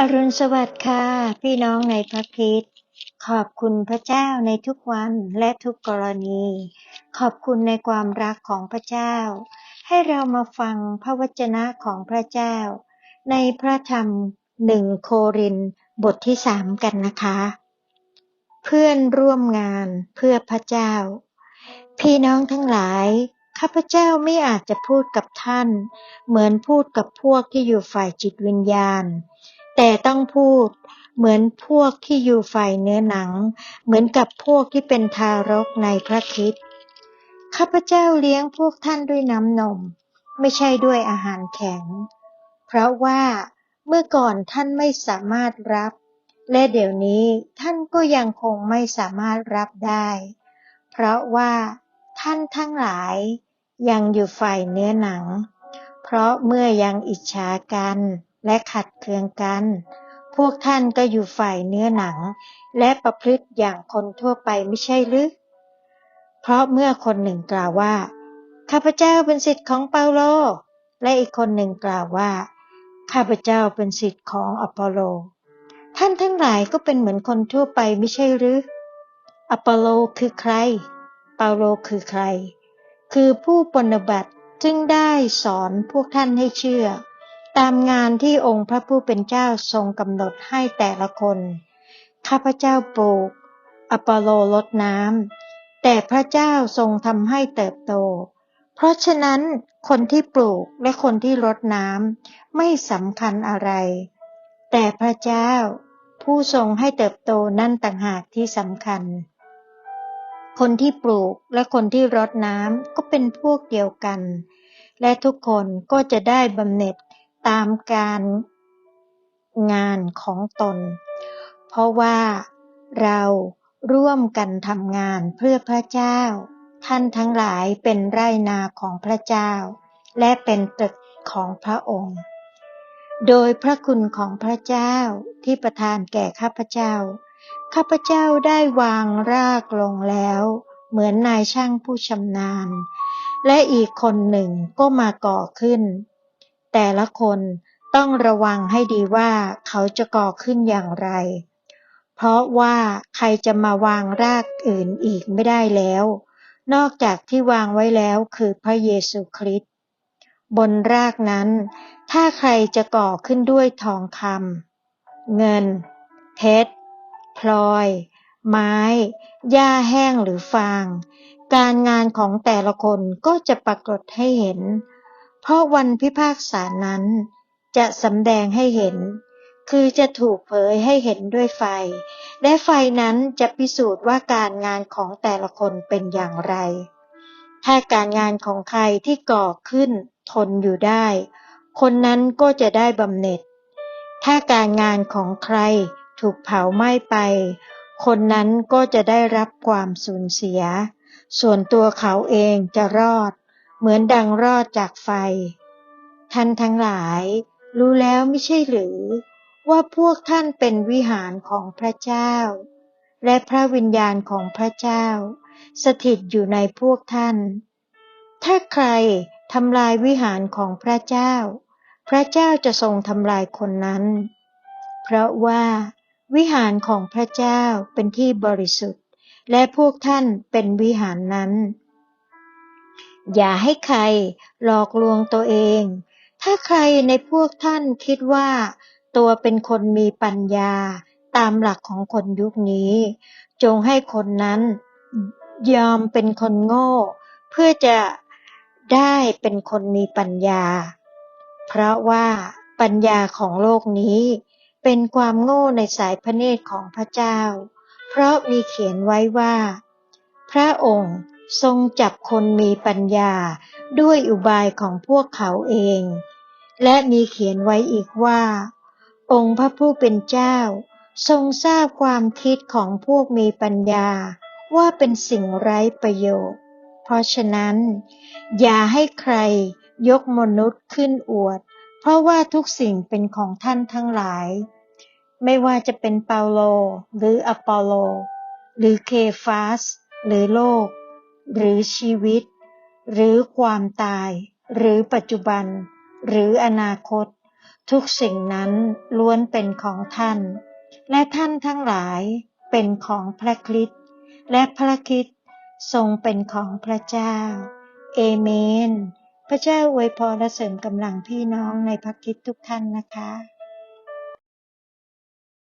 อรุณสวัสดิ์ค่ะ พี่น้องในพระคริสต์ขอบคุณพระเจ้าในทุกวันและทุกกรณี ขอบคุณในความรักของพระเจ้า ให้เรามาฟังพระวจนะของพระเจ้า ในพระธรรมหนึ่งโครินบทที่สามกันนะคะ เพื่อนร่วมงานเพื่อพระเจ้า พี่น้องทั้งหลายข้าพเจ้าไม่อาจจะพูดกับท่าน เหมือนพูดกับพวกที่อยู่ฝ่ายจิตวิญญาณ แต่ต้องพูด เหมือนพวกที่อยู่ฝ่ายเนื้อหนัง เหมือนกับพวกที่เป็นทารกในพระคริสต์ข้าพเจ้าเลี้ยงพวกท่านด้วยน้ำนม ไม่ใช่ด้วยอาหารแข็ง เพราะว่าเมื่อก่อนท่านไม่สามารถรับ และเดี๋ยวนี้ท่านก็ยังคงไม่สามารถรับได้ เพราะว่าท่านทั้งหลายยังอยู่ฝ่ายเนื้อหนัง เพราะเมื่อยังอิจฉากัน และขัดเคืองกัน พวกท่านก็อยู่ฝ่ายเนื้อหนัง และประพฤติอย่างคนทั่วไปไม่ใช่หรือ เพราะเมื่อคนหนึ่งกล่าวว่า ข้าพเจ้าเป็นสิทธิ์ของเปาโล และอีกคนหนึ่งกล่าวว่า ข้าพเจ้าเป็นสิทธิ์ของอปอโล ท่านทั้งหลายก็เป็นเหมือนคนทั่วไปไม่ใช่หรืออปอโลคือใคร เปาโลคือใคร คือผู้ปฏิบัติซึ่งได้สอนพวกท่านให้เชื่อ ตามงานที่องค์พระผู้เป็นเจ้าทรงกำหนดให้แต่ละคน ข้าพเจ้าปลูก อปอโลลดน้ำ แต่พระเจ้าทรงทำให้เติบโต เพราะฉะนั้นคนที่ปลูกและคนที่รดน้ำไม่สำคัญอะไร แต่พระเจ้าผู้ทรงให้เติบโตนั่นต่างหากที่สำคัญ คนที่ปลูกและคนที่รดน้ำก็เป็นพวกเดียวกัน และทุกคนก็จะได้บำเหน็จ ตามการงานของตน เพราะว่าเราร่วมกันทำงานเพื่อพระเจ้า ท่านทั้งหลายเป็นไรนาของพระเจ้า และเป็นตึกของพระองค์ โดยพระคุณของพระเจ้าที่ประทานแก่ข้าพเจ้า ข้าพเจ้าได้วางรากลงแล้ว เหมือนนายช่างผู้ชำนาญ และอีกคนหนึ่งก็มาก่อขึ้น แต่ละคนต้องระวังให้ดีว่าเขาจะก่อขึ้นอย่างไร เพราะว่าใครจะมาวางรากอื่นอีกไม่ได้แล้ว นอกจากที่วางไว้แล้วคือพระเยซูคริสต์บนรากนั้น ถ้าใครจะก่อขึ้นด้วยทองคำเงิน เพชรพลอย ไม้ หญ้าแห้งหรือฟาง การงานของแต่ละคนก็จะปรากฏให้เห็น เพราะวันพิพากษานั้น จะสำแดงให้เห็น คือจะถูกเผยให้เห็นด้วยไฟ และไฟนั้นจะพิสูจน์ว่าการงานของแต่ละคนเป็นอย่างไร ถ้าการงานของใครที่ก่อขึ้นทนอยู่ได้ คนนั้นก็จะได้บำเหน็จ ถ้าการงานของใครถูกเผาไหม้ไป คนนั้นก็จะได้รับความสูญเสีย ส่วนตัวเขาเองจะรอด เหมือนดังรอดจากไฟ ท่านทั้งหลาย รู้แล้วไม่ใช่หรือ ว่าพวกท่านเป็นวิหารของพระเจ้า และพระวิญญาณของพระเจ้า สถิตอยู่ในพวกท่าน ถ้าใครทำลายวิหารของพระเจ้า พระเจ้าจะทรงทำลายคนนั้น เพราะว่าวิหารของพระเจ้าเป็นที่บริสุทธิ์ และพวกท่านเป็นวิหารนั้น อย่าให้ใครหลอกลวงตัวเอง ถ้าใครในพวกท่านคิดว่า ตัวเป็นคนมีปัญญาตามหลักของคนยุคนี้ จงให้คนนั้นยอมเป็นคนโง่ เพื่อจะได้เป็นคนมีปัญญา เพราะว่าปัญญาของโลกนี้ เป็นความโง่ในสายพระเนตรของพระเจ้า เพราะมีเขียนไว้ว่า พระองค์ ทรงจับคนมีปัญญาด้วยอุบายของพวกเขาเอง และมีเขียนไว้อีกว่า องค์พระผู้เป็นเจ้า ทรงทราบความคิดของพวกมีปัญญาว่าเป็นสิ่งไร้ประโยชน์ เพราะฉะนั้น อย่าให้ใครยกมนุษย์ขึ้นอวด เพราะว่าทุกสิ่งเป็นของท่านทั้งหลาย ไม่ว่าจะเป็นเปาโล หรืออปอโล หรือเคฟาส หรือโลก หรือชีวิต หรือความตาย หรือปัจจุบัน หรืออนาคต ทุกสิ่งนั้นล้วนเป็นของท่าน และท่านทั้งหลายเป็นของพระคริสต์และพระคริสต์ทรงเป็นของพระเจ้า เอเมน พระเจ้าอวยพรและเสริมกำลังพี่น้องในพระคริสต์ทุกท่านนะคะ